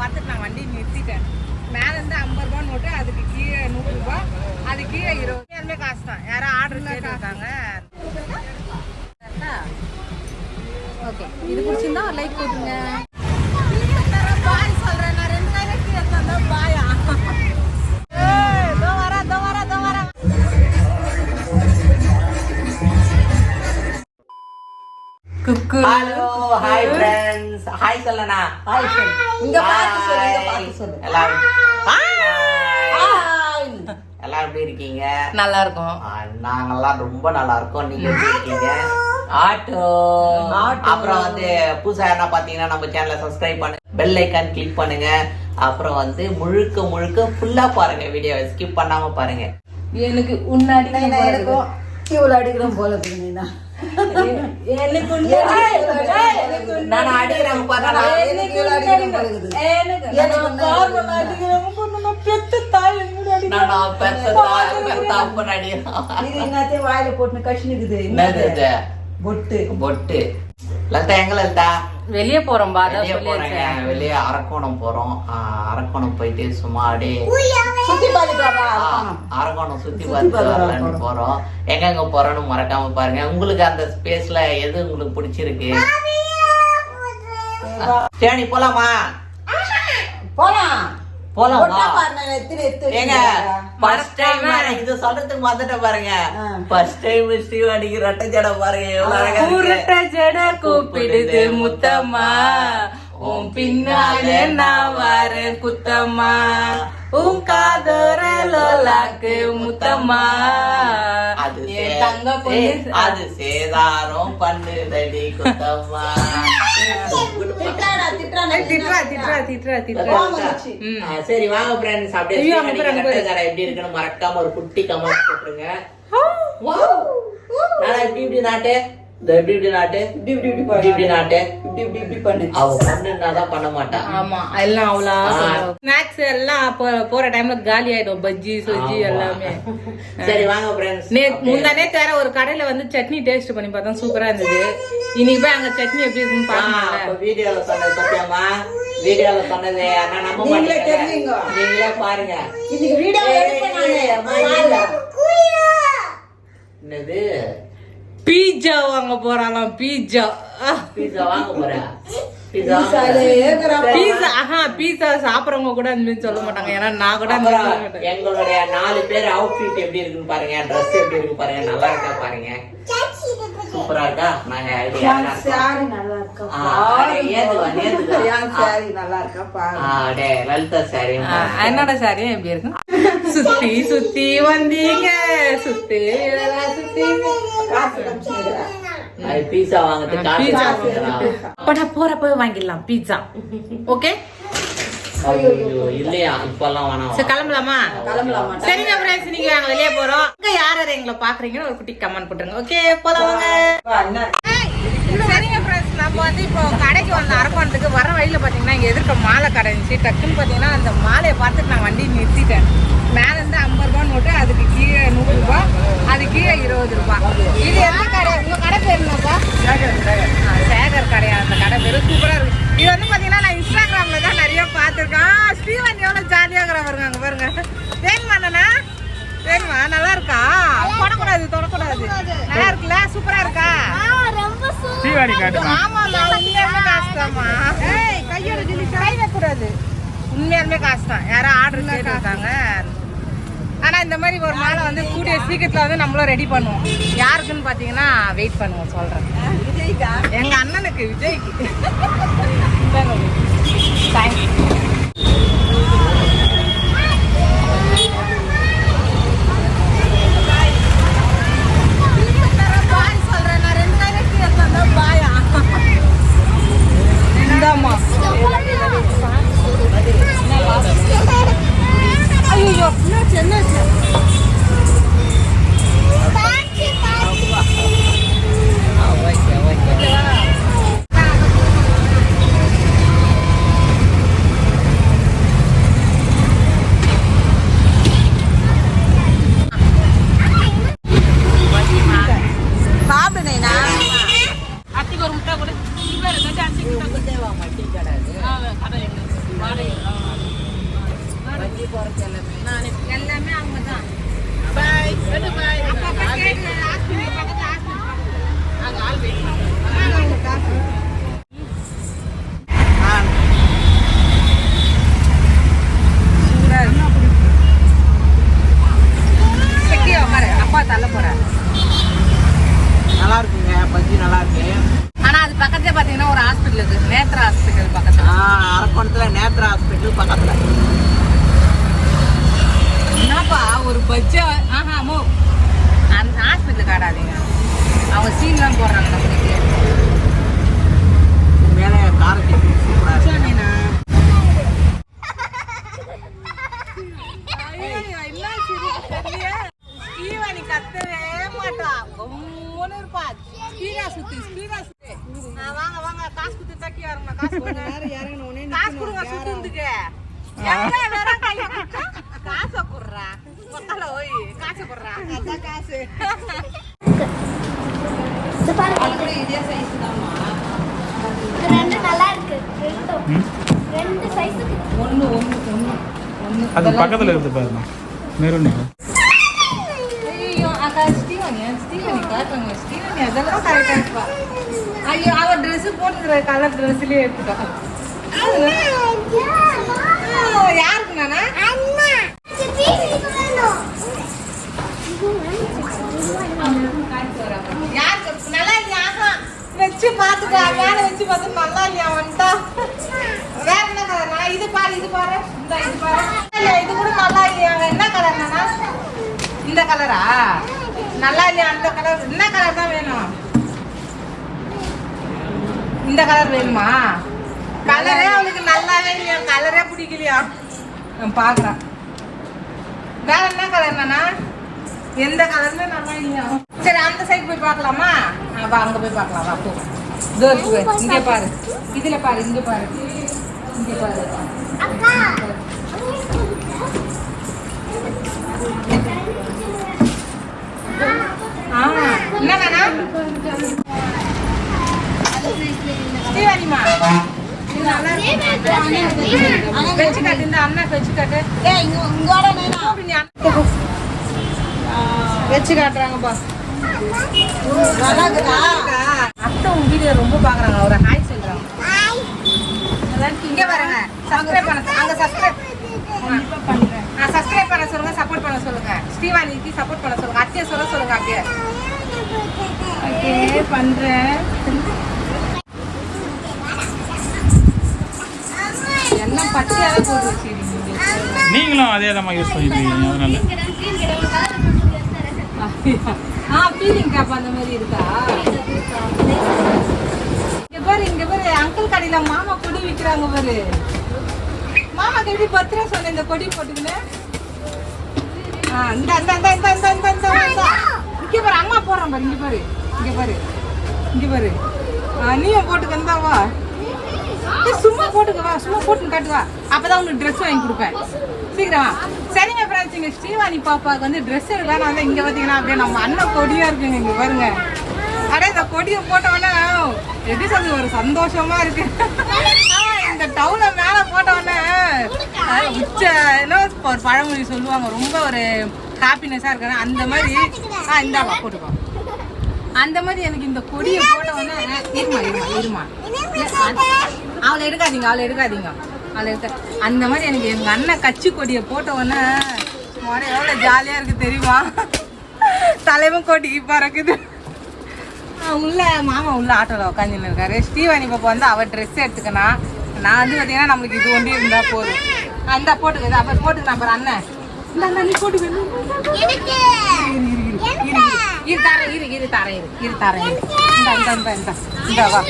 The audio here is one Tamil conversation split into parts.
பார்த்துட்டு நான் வண்டி நிறுத்திட்டேன். மேல இருந்து ஐம்பது ரூபா நோட்டு அதுக்கு கீழே நூறு அது கீழே இருபது. எல்லாமே காசு தான். யாரும் ஆர்டர் கேட்டுருக்காங்க. ஓகே இது பிடிச்சிருந்தா லைக் போட்டுருங்க ஹாய் சொல்லனா? ஹாய் சொல்லு. இங்க பார்த்து சொல்லு, இங்க பார்த்து சொல்லு. எல்லாரும். ஹாய். எல்லாரும் எப்படி இருக்கீங்க? நல்லா இருக்கும் நாங்கெல்லாம் ரொம்ப நல்லா இருக்கோம் நீங்க எப்படி இருக்கீங்க? ஆட்டோ. அப்புறம் வந்து புதுசா என்ன பாத்தீங்கன்னா நம்ம சேனலை சப்ஸ்கிரைப் பண்ணுங்க பெல் ஐக்கான் கிளிக் பண்ணுங்க. அப்புறம் வந்து முழுக்க முழுக்க ஃபுல்லா பாருங்க. வீடியோ ஸ்கிப் பண்ணாம பாருங்க. எனக்கு உன்னாடி எனக்கும் இவ்வளவு அடிக்கிறோம் போல இருக்கு நீனா. இருக்குது. பெத்த தாய் பெத்த வாயில கஷ்ணிக்குது. என்னது இது? பொட்டு. பொட்டு லலிதா எங்க லலிதா? வெளியே போறோம் பாதா வெளியே போறேங்க. வெளியே அரக்கோணம் போறோம். அரக்கோணம் போயிட்டு சும்மா அப்படியே சுத்தி பார்த்துட்டு அரக்கோணம். சுத்தி சுத்தி பார்த்து பார்த்து வரலான்னு வரலாம். போறோம். எங்க எங்க போறோம்னு மறக்காம பாருங்க. உங்களுக்கு அந்த ஸ்பேஸ்ல எது உங்களுக்கு பிடிச்சிருக்கு? சரி போலாமா? போலாம். போலாம்? ஏங்க. ஃபர்ஸ்ட் டைம் இது சொல்றதுக்கு மறந்துட்ட பாருங்க. ஃபர்ஸ்ட் டைம் ஸ்ரீவாணிக்கு ரெட்டை ஜடை பாருங்க எவ்வளவு ஜட கூப்பிடுது முத்தம்மா. உன் பின்னாலே நான் வரேன் குத்தம்மா. உன் காதோர லோலாக்கு முத்தம்மா. அது தங்க அது சேதாரம் பண்ணுதடி குத்தம்மா. திட்டுறா திட்டுறா சரி வாங்க ஃப்ரெண்ட்ஸ் அப்படியே எப்படி இருக்குன்னு மறக்காம ஒரு குட்டி கமெண்ட் போட்டுருங்க. Wow. நானா இப்படி இப்படி நாட்டு? இந்த இப்படி இப்படி நாட்டு? இப்படி, இப்படி, இப்படி இப்படி பாரு. இப்படி நாட்டு? இப்படி, இப்படி, இப்படி பண்ணு. அவ பண்ணுனாதான் பண்ண மாட்டா. ஆமா எல்லாம் அவ்வளோ ஆ. ஸ்நாக்ஸ் எல்லாம் போற டைம்ல காலி ஆயிடும். பஜ்ஜி சொஜ்ஜி. எல்லாமே. சரி வாங்க ஃப்ரெண்ட்ஸ் நே முந்தானே தர ஒரு கடையில வந்து சட்னி டேஸ்ட் பண்ணி பார்த்தோம் சூப்பரா இருந்தது. இன்னைக்கு போய் அங்க சட்னி எப்படி இருக்குன்னு வீடியோல சொன்னது பத்தியாமா வீடியோல சொன்னது ஆனா நம்ப நீங்களே தெரிஞ்சுங்க. நீங்களே பாருங்க. இன்னைக்கு வீடியோ. என்னது? பீட்சா வாங்க போறாங்களாம் பீட்சா பீஸா வாங்க போறேன் பீஸா ஆஹா சாப்பிடுறவங்க கூட அந்த மாதிரி சொல்ல மாட்டாங்க. ஏன்னா நான் கூட எங்களுடைய நாலு பேர் அவுட்ஃபிட் எப்படி இருக்குன்னு பாருங்க ட்ரெஸ் எப்படி இருக்கு பாருங்க நல்லா இருக்கா பாருங்க. சூப்பரா இருக்கா? நாங்க நல்லா. அடே, லலிதா சாரி ஆ, என்னோட சாரி எப்படி இருக்கு? சுத்தி சுத்தி வந்தீங்க. சுத்தி சுத்தி. பீஸா வாங்குறது. அப்ப நான் போறப்ப வாங்கிடலாம் பீட்சா ஓகே இல்லையா? இப்பெல்லாம் வேணாம். சரி கிளம்பலாமா? கிளம்பலாமா? சரிங்க ஃப்ரெண்ட்ஸ் இன்னைக்கு நாங்க வெளியே போறோம். இங்க யார் யார் எங்களை பாக்குறீங்கன்னு ஒரு குட்டி கமெண்ட் போட்டுருங்க. ஓகே போலாம் வாங்க? சரிங்க. நம்ம வந்து இப்போ கடைக்கு வந்த அரக்கோணத்துக்கு வர வழியில் பார்த்தீங்கன்னா இங்கே எதிர்க்க மாலை கடை இருந்துச்சு. டக்குன்னு பார்த்தீங்கன்னா அந்த மாலையை பார்த்துட்டு நான் வண்டி நிறுத்திட்டேன். மேலே இருந்து ஐம்பது ரூபா நோட்டு அதுக்கு கீழே நூறு ரூபா அது கீழே இருபது ரூபாய் இது எந்த கடை? உங்கள் கடை பேர் என்னப்பா? சேகர் கடையா அந்த கடை பேர் சூப்பராக இருக்கு. இது வந்து பார்த்தீங்கன்னா நான் இன்ஸ்டாகிராமில் தான் நிறைய பார்த்துருக்கேன். ஸ்ரீவன் எவ்வளோ ஜாலியாக இருக்கிற பாருங்க அங்கே பாருங்க. வேணுமா பண்ணனா வேணுமா? நல்லா இருக்கா தொடக்கூடாது தொடக்கூடாது. நல்லா இருக்குல்ல சூப்பரா இருக்கா? ஆமாம்மா உண்மையாலுமே காசு தான்மா ஏய் கையோட ஜில்லி கை வைக்கக்கூடாது. உண்மையாலுமே காசு தான் யாரும் ஆர்டர் கேட்டிருக்காங்க. ஆனா இந்த மாதிரி ஒரு மாலை வந்து கூடிய சீக்கிரத்துல வந்து நம்மளும் ரெடி பண்ணுவோம். யாருக்குன்னு பாத்தீங்கன்னா வெயிட் பண்ணுவோம் சொல்றேன். விஜய்க்கா? எங்க அண்ணனுக்கு விஜய்க்கு. தேங்க்யூ குலதெய்வா மட்டி கிடையாது வண்டி போறது எல்லாமே. எல்லாமே அவங்க தான் பாய். பாய் நாங்கள் ஆள் வெயிட் நல்லா இருக்குங்க. பஜ்ஜி நல்லா இருக்கு. வச்சு ஆஹா அம்மோ அந்த ஹாஸ்பிட்டலுக்கு காட்டாதீங்க அவங்க சீன்லாம் போடுறாங்க நம்மளுக்கு மேலே காரத்தை சொன்னேண்ணா கத்தவே மாட்டா. ஒன்னு இருப்பா. ஸ்பீடா சுத்தி ஸ்பீடா சுத்தி. வாங்க வாங்க காசு குத்து தக்கி காசு கொஞ்ச இறங்கணும் காசு கொடுங்க சுத்தி இருந்துக்க காசை குடுறா அது பக்கத்தில் இருந்து பாருங்க மெரூன் ஐயோ அவ ட்ரெஸ் போட்டுக்கிற கலர் ட்ரெஸ்லயே எடுத்துட்டோம் யாருக்கு நல்லா இல்லையா? வச்சு பாத்துக்கா மேல வச்சு பார்த்து நல்லா இல்லையா வந்துட்டா. வேற என்ன கலர்னா இது பாரு, இது பாரு. இந்த இது பாரு. இல்லையா, இது கூட நல்லா இல்லையாங்க. என்ன கலர் இந்த கலரா நல்லா இல்லையா அந்த கலர் என்ன கலர் தான் வேணும் இந்த கலர் வேணுமா கலரே அவளுக்கு நல்லாவே இல்லையா கலரே பிடிக்கலையா நான் பார்க்குறேன் வேற என்ன கலர் என்னன்னா எந்த கலருமே நல்லா இல்லையா சரி அந்த சைடு போய் பார்க்கலாமா? வா அங்கே போய் பார்க்கலாம் வா போ. இதோ இருக்கு பாரு. இங்கே பாரு. இதில் பாரு இங்கே பாரு. இங்கே பாரு. அக்கா. ஆ என்ன ஸ்ரீவாணிமா. காட்டு இந்த அண்ணா வச்சு காட்டு. ஏய் இங்க அப்படி நீ அண்ணா. வச்சு காட்டுறாங்கப்பா. அத்தை உங்க வீடியோ ரொம்ப பாக்குறாங்க. ஒரு ஹாய் சொல்றாங்க. இங்க பாருங்க. சப்ஸ்கிரைப் பண்ண அங்க சப்ஸ்கிரைப் சப்ஸ்கிரைப் பண்ண சொல்லுங்க சப்போர்ட் பண்ண சொல்லுங்க. ஸ்ரீவாணிக்கு சப்போர்ட் பண்ண சொல்லுங்க. அத்தையை சொல்ல சொல்லுங்க அப்படியே ஓகே பண்றேன். எல்லாம் பச்சையாவே போட்டு வச்சிருக்கீங்க நீங்களும் அதே தான் யூஸ் பண்ணிருக்கீங்க அதனால. ஆ பீலிங் அந்த மாதிரி இருக்கா? இங்க பாரு இங்க பாரு அங்கிள் கடையில மாமா கொடி விற்கிறாங்க பாரு. மாமாக்கு எப்படி பத்து ரூபா சொன்ன இந்த கொடி போட்டுக்கின்னு. இந்த இந்த இந்த இந்த இந்த இந்த இந்த இங்க பாரு அம்மா போடுறான் பாரு இங்க பாரு இங்க பாரு இங்க பாரு. நீயும் போட்டுக்க இருந்தா வா. சும்மா போட்டுக்க வா சும்மா போட்டுன்னு காட்டுவா அப்பதான் உனக்கு ட்ரெஸ் வாங்கி கொடுப்பேன். சீக்கிரமா சரி சரிங்க ஃப்ரெண்ட்ஸ் ஸ்ரீவாணி பாப்பாவுக்கு வந்து ட்ரெஸ் எடுக்கலாம் வந்து இங்கே பார்த்தீங்கன்னா அப்படியே நம்ம அண்ணன் கொடியாக இருக்குங்க இங்கே பாருங்க. அடே இந்த கொடியை போட்டவொடனே எப்படி சொல்றது ஒரு சந்தோஷமா இருக்கு. ஆ, இந்த டவுனை மேலே போட்டவொடனே உச்ச என்ன ஒரு பழமொழி சொல்லுவாங்க ரொம்ப ஒரு ஹாப்பினஸ்ஸாக இருக்கிற அந்த மாதிரி ஆ இந்தாப்பா போட்டுக்கோ அந்த மாதிரி எனக்கு இந்த கொடியை போட்ட இருமா இருமா இருமா. அவளை எடுக்காதீங்க அவளை எடுக்காதீங்க. எடுக்க அந்த மாதிரி எனக்கு எங்க அண்ணன் கட்சி கொடியை போட்ட உடனே எவ்வளோ ஜாலியா இருக்கு தெரியுமா? தலைவன் கொடி பறக்குது. உள்ள மாமா உள்ள ஆட்டோல உட்காந்துன்னு இருக்காரு. ஸ்ரீவாணி பாப்பா வந்து அவ ட்ரெஸ் எடுத்துக்கனா நான் வந்து பார்த்தீங்கன்னா நம்மளுக்கு இது ஒண்டி இருந்தா போதும். அந்த போட்டுக்க அப்ப போட்டுக்கலாம் பாரு அண்ணன். இரு இரு இரு. தரேன் இரு. இரு தரேன் இரு இரு தரேன் இந்த இந்த இந்த. இந்த வா.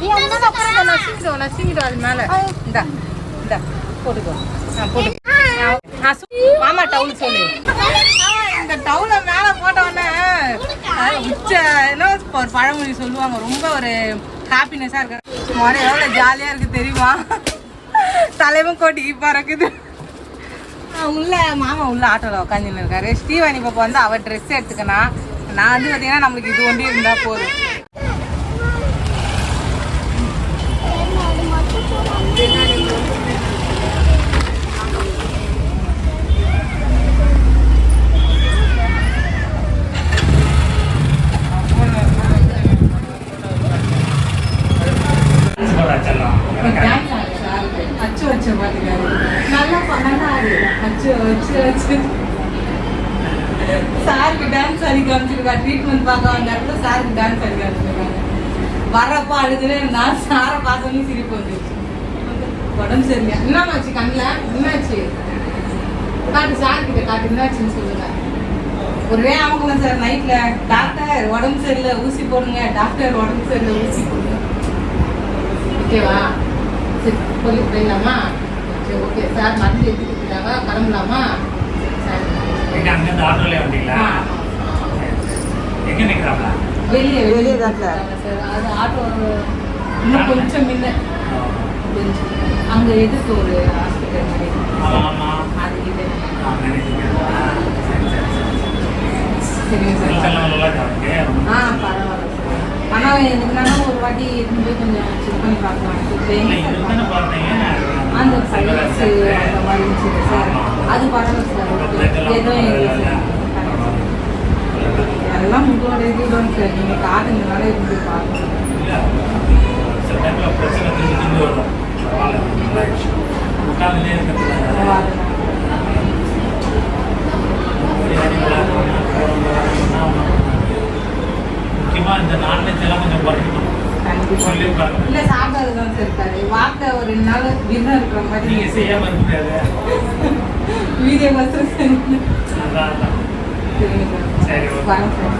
நீ அங்க தான் உட்காருங்க நான் சீக்கிரம் நான் சீக்கிரம் அது மேல. இந்த இந்த போட்டுக்கோ. ஆ போட்டு மாமா டவுன் சொல்லு. இந்த டவுனை மேல போட்ட உடனே ஆ, உச்ச என்ன ஒரு பழமொழி சொல்லுவாங்க. ரொம்ப ஒரு ஹாப்பினஸா இருக்கு. முறை எவ்வளோ ஜாலியா இருக்கு தெரியுமா? தலைவன் கொடி பறக்குது உள்ள மாமா உள்ள ஆட்டோல உட்காந்துன்னு இருக்காரு. ஸ்ரீவாணி பாப்பா வந்து அவ ட்ரெஸ் எடுத்துக்கனா நான் வந்து பார்த்தீங்கன்னா நம்மளுக்கு இது ஒண்டி இருந்தா போதும். டான்ஸ் ஆடு அச்சு வச்ச பாத்துக்காரு நல்லா நல்லா அச்சு வச்சு வச்சு சாருக்கு டான்ஸ் ஆடி காமிச்சிருக்கா. ட்ரீட்மெண்ட் பார்க்க வந்த இடத்துல சாருக்கு டான்ஸ் ஆடி காமிச்சிருக்காங்க. வரப்ப அழுதுனே நான் சாரை பார்த்தோன்னே சிரிப்பு வந்துச்சு உடம்பு சரியா என்னாச்சு கண்ணில்? என்னாச்சு? காட்டு சார் கிட்ட காட்டு என்னாச்சுன்னு சொல்லுங்க. ஒரே அவங்க சார் நைட்ல டாக்டர் உடம்பு சரியில்லை ஊசி போடுங்க. டாக்டர் உடம்பு சரியில்லை ஊசி போடுங்க. ஓகேவா? சரி சொல்லி போயிடலாமா? சரி ஓகே. சார் மருந்து எடுத்து கொடுத்துட்டாங்க கிளம்பலாமா சரி அங்கேருந்து ஆட்டோலே வந்தீங்களா? ஆ. எங்க நிக்கிறாங்களா வெளியே வெளியே தான் சார். அது ஆட்டோ இன்னும் கொஞ்சம் முன்ன. கொஞ்சம் அங்கே எதுக்கு ஒரு ஹாஸ்பிட்டல் மாதிரி? அதுக்கிட்ட. சரிங்க சார்? ஆ பரவாயில்ல. ஆனால் எதுக்குனாலும் ஒரு வாட்டி இருந்து போய் கொஞ்சம் செக் பண்ணி பார்க்கலாம். இது தானே? அந்த இருக்கு. அந்த மாதிரி இருந்துச்சு சார். அது பரவாயில்ல சார் எதுவும் இல்லை. சார் அதெல்லாம் உங்களோட இதுதான் சார் நீங்கள் காட்டுங்கனால இருந்து பார்க்கணும் சில வரும். முக்கியமா இந்த நான்வெஜ் எல்லாம் கொஞ்சம் குறைக்கணும். இல்ல சாப்பிடாதுதான் சார் இருக்காரு. வார்த்தை ஒரு ரெண்டு நாள் விருதம் இருக்கிற மாதிரி நீங்க செய்யாம இருக்க முடியாது வீடியோ சார். வரேன் சார்.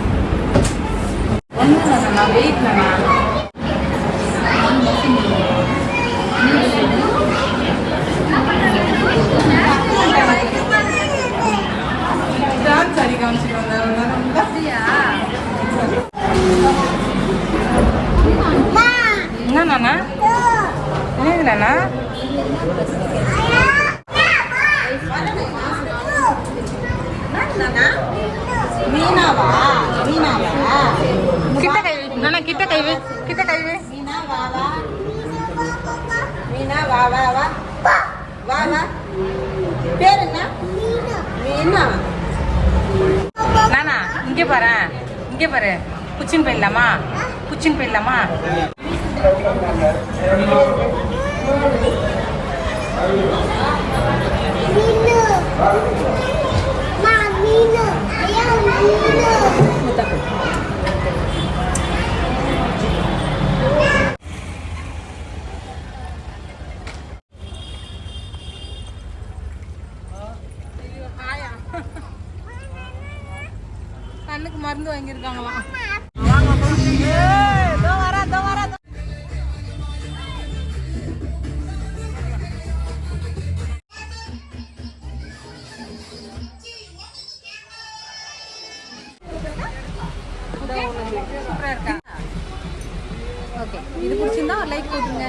ஒன்றும் இல்லை நான் வெயிட் நான் நானா மீனாவா? மீனாவா? கிட்ட கை நானா கிட்ட கை கிட்ட கை மீனா வா வா. மீனா வா வா வா. வா வா. பேர் என்ன? மீனா. நானா இங்கே பாரு. இங்கே பாரு. குச்சின் போயிடலாமா? குச்சின் போயிடலாமா? Thank you. சூப்பரா இருக்கா? ஓகே. இது பிடிச்சிருந்தா ஒரு லைக் போட்டுருங்க.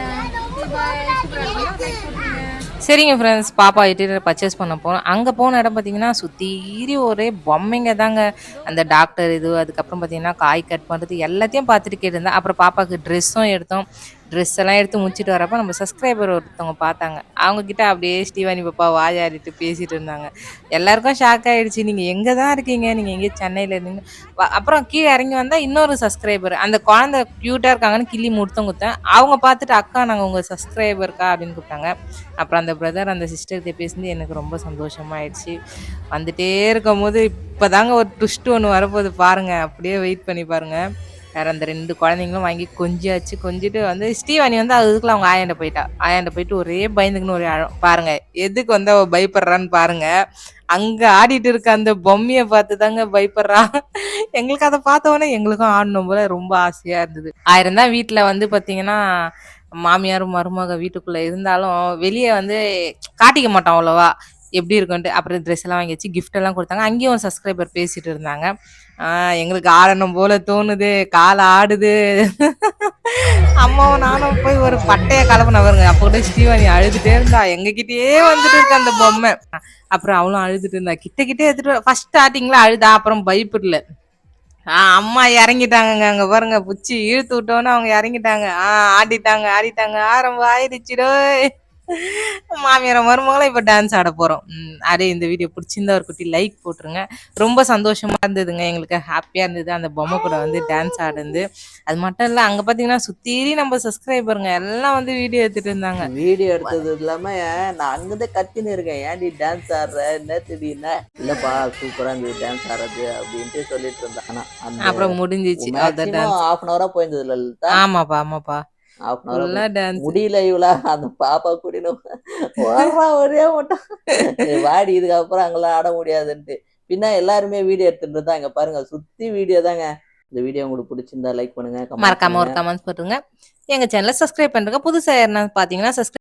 சரிங்க ஃப்ரெண்ட்ஸ் பாப்பா இன்டீரியர் பர்ச்சேஸ் பண்ண போனோம் அங்கே போன இடம் பார்த்தீங்கன்னா சுத்தீரி ஒரே பொம்மைங்க தாங்க. அந்த டாக்டர் இது அதுக்கப்புறம் பார்த்தீங்கன்னா காய் கட் பண்ணுறது எல்லாத்தையும் பார்த்துட்டு கேட்டிருந்தேன் அப்புறம் பாப்பாவுக்கு ட்ரெஸ்ஸும் எடுத்தோம். ட்ரெஸ் எல்லாம் எடுத்து முடிச்சுட்டு வரப்போ நம்ம சப்ஸ்கிரைபர் ஒருத்தவங்க பார்த்தாங்க. அவங்கக்கிட்ட அப்படியே ஸ்டீவானி பாப்பா வாயாடிட்டு பேசிட்டு இருந்தாங்க. எல்லாருக்கும் ஷாக் ஆகிடுச்சு நீங்கள் எங்கே தான் இருக்கீங்க? நீங்கள் எங்கேயோ சென்னையில் இருந்தீங்க. அப்புறம் கீழே இறங்கி வந்தால் இன்னொரு சப்ஸ்கிரைபர் அந்த குழந்தை க்யூட்டாக இருக்காங்கன்னு கிள்ளி முடுத்தம் கொடுத்தேன் அவங்க பார்த்துட்டு அக்கா நாங்கள் உங்கள் சப்ஸ்கிரைபருக்கா அப்படின்னு கூப்பிட்டாங்க. அப்புறம் அந்த பிரதர் அந்த சிஸ்டர்கிட்ட பேசினது எனக்கு ரொம்ப சந்தோஷமாயிடுச்சு. வந்துட்டே இருக்கும் போது இப்போதாங்க ஒரு ட்விஸ்ட் ஒன்று வரப்போகுது. பாருங்கள் அப்படியே வெயிட் பண்ணி பாருங்கள் வேற அந்த ரெண்டு குழந்தைங்களும் வாங்கி கொஞ்சாச்சு கொஞ்சிட்டு வந்து ஸ்டீவானி வந்து அதுக்குள்ள அவங்க ஆயாண்ட போயிட்டா. ஆயாண்ட போயிட்டு ஒரே பயந்துக்குன்னு ஒரே அழம் பாருங்க எதுக்கு வந்து அவ பயப்படுறான்னு பாருங்க. அங்க ஆடிட்டு இருக்க அந்த பொம்மையை பார்த்து தாங்க பயப்படுறா. எங்களுக்கு அதை பார்த்த எங்களுக்கும் ஆடணும் போல ரொம்ப ஆசையா இருந்தது. ஆயிரம் தான் வீட்டுல வந்து பாத்தீங்கன்னா மாமியாரும் மருமக வீட்டுக்குள்ள இருந்தாலும் வெளியே வந்து காட்டிக்க மாட்டோம் அவ்வளோவா. எப்படி இருக்குன்ட்டு அப்புறம் ட்ரெஸ் எல்லாம் வாங்கி வச்சு கிஃப்ட் எல்லாம் கொடுத்தாங்க. அங்கேயும் ஒரு சப்ஸ்கிரைபர் பேசிட்டு இருந்தாங்க. எங்களுக்கு ஆடணும் போல தோணுது கால் ஆடுது. அம்மாவும் நானும் போய் ஒரு பட்டையை கலப்பின வருங்க அப்போ கூட ஸ்ரீவாணி அழுதுட்டே இருந்தா. எங்ககிட்டயே வந்துட்டு இருக்க அந்த பொம்மை. அப்புறம் அவளும் அழுதுட்டு இருந்தா. கிட்ட கிட்டே எடுத்துட்டு ஃபர்ஸ்ட் ஸ்டார்டிங்ல அழுதா அப்புறம் பயப்படல. ஆஹ் அம்மா இறங்கிட்டாங்கங்க அங்க பாருங்க. புச்சி இழுத்து விட்டோன்னு அவங்க இறங்கிட்டாங்க. ஆஹ் ஆடிட்டாங்க ஆடிட்டாங்க. ஆரம்பம் ஆயிடுச்சிடோ மாமியார மருமகளும் இப்போ டான்ஸ் ஆட போகிறோம் அதே இந்த வீடியோ பிடிச்சிருந்தா ஒரு குட்டி லைக் போட்டுருங்க. ரொம்ப சந்தோஷமா இருந்ததுங்க. எங்களுக்கு ஹாப்பியாக இருந்தது. அந்த பொம்மை கூட வந்து டான்ஸ் ஆடுந்து அது மட்டும் இல்லை அங்கே பார்த்தீங்கன்னா சுத்தீரி நம்ம சப்ஸ்கிரைபருங்க எல்லாம் வந்து வீடியோ எடுத்துட்டு இருந்தாங்க. வீடியோ எடுத்தது இல்லாம நான் அங்கிருந்தே கத்தின்னு இருக்கேன். ஏன்டி டான்ஸ் ஆடுற? என்ன திடீர்னு? இல்லப்பா சூப்பரா இருந்தது டான்ஸ் ஆடுறது அப்படின்ட்டு சொல்லிட்டு இருந்தான் ஆனா அந்த அப்புறம் முடிஞ்சிச்சு. ஹாஃப் அன் ஹவரா போயிருந்தது லலிதா. ஆமாப்பா ஆமாப்பா. முடியல இவளா அந்த பாப்பா ஓடுறா ஒரே மட்டும் வாடி இதுக்கப்புறம் அங்கெல்லாம் ஆட முடியாதுன்ட்டு. பின்ன எல்லாருமே வீடியோ எடுத்துட்டு இருந்தாங்க. பாருங்க சுத்தி வீடியோ தாங்க. இந்த வீடியோ உங்களுக்கு பிடிச்சிருந்தா லைக் பண்ணுங்க மறக்காம ஒரு. கமெண்ட்ஸ் போட்டுருங்க. எங்க சேனலை சப்ஸ்கிரைப் பண்ணுங்க புதுசா யாருன்னா பாத்தீங்கன்னா சப்ஸ்கிரைப்